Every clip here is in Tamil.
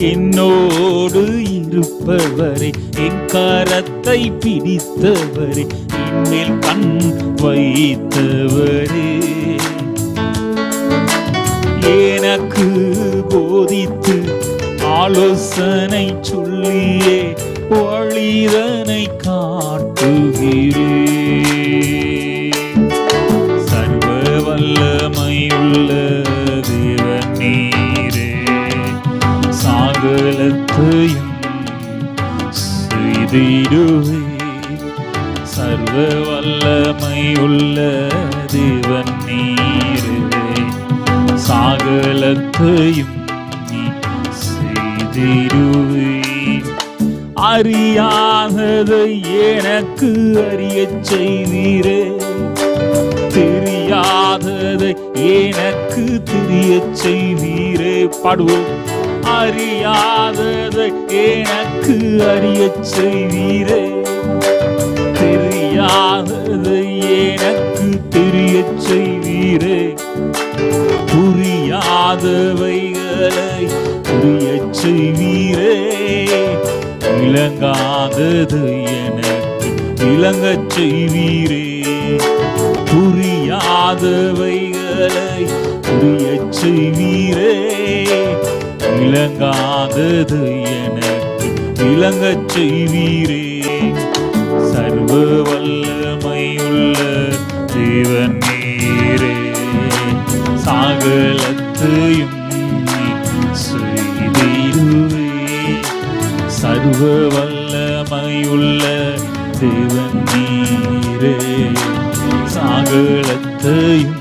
என்னோடு இருப்பவரே என் கரத்தை பிடித்தவரே என்மேல் கண் வைத்தவரே. எனக்கு போதித்து ஆலோசனை சொல்லியே வழிதனை காட்டுகிறே. சர்வ வல்லமையுள்ள சாகலத்தையும் செய்திடுவே சர்வ வல்லமை உள்ள தேவன் நீரே சாகலத்தையும் நீ செய்திடுவே அறியாததை எனக்கு அறிய செய்வீரே தெரியாததை எனக்கு தெரிய செய்வீரே பாடுவோம் அறியாததை எனக்கு அறிய செய்வீரே. தெரியாததை எனக்கு தெரிய செய்வீரே. புரியாதவைகளை புரிய செய்வீரே. விளங்காதது எனக்கு விளங்கச் செய்வீரே. புரியாதவைகளை புரிய செய்வீரே. விளங்காதது எனக்கு. விளங்கச் செய்வீரே. சர்வ வல்லமையுள்ள தேவன் நீரே. சாகலத்தையும் செய்திடுவே சர்வ வல்லமையுள்ள தேவன் நீரே. சாகலத்தையும்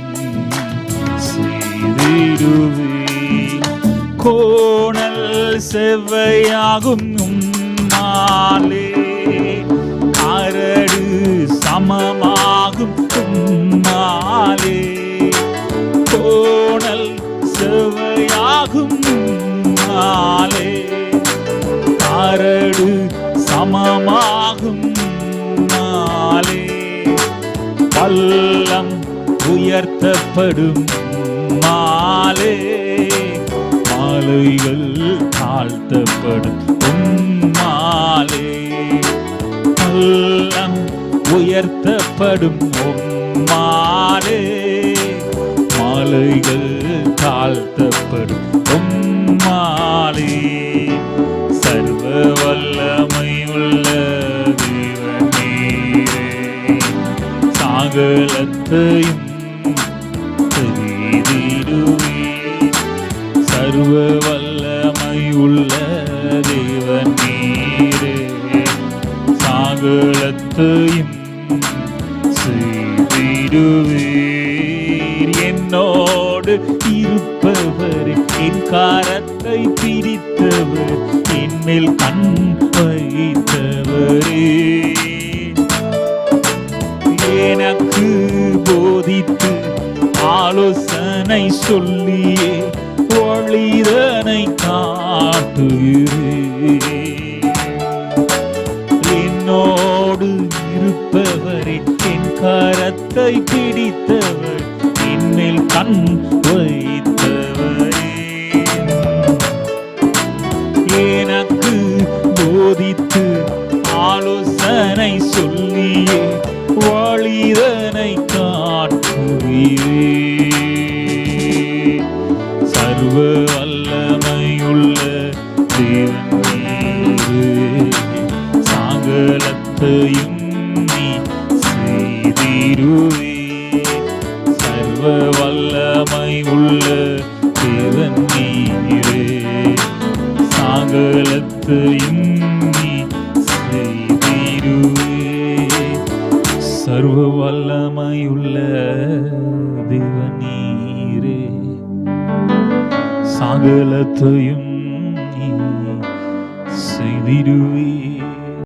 செவ்வையாகும் உம்மாலே. அரடு சமமாகும் உம்மாலே. கோணல் செவ்வையாகும் உம்மாலே. அரடு சமமாகும் நாளே பல்லம் உயர்த்தப்படும் மாலே மாலைகள் தாழ்த்தப்படும் உம்மாலே. பல்லம் உயர்த்தப்படும் உம்மாலே. மாலைகள் தாழ்த்தப்படும் உம்மாலே. சர்வ வல்லமை உள்ள நீரே. சாகலத்தையும் சர்வ வல்லமை உள்ள தேவன் நீரே. சாகலத்தையும் செய்திடுவீர் என்னோடு இருப்பவர் என் காரத்தை பிடித்தவர் என்மேல் கண் வைத்தவரே. எனக்கு போதித்த ஆலோசனை சொல்லியே ஒளிதனை காட்டுகிறே. என்னோடு இருப்பவரே என் கரத்தை பிடித்தவர் என்மேல் கண் வை வாழிதனை காட்டுவீரே சர்வ வல்லமையுள்ள தேவன் சாகலத்தையும் நீ செய்திருவே சர்வ வல்லமை உள்ள தேவன் நீரே. சாகலத்தையும் சர்வ வல்லமையுள்ள தேவன் நீரே. சகலத்தையும் நீ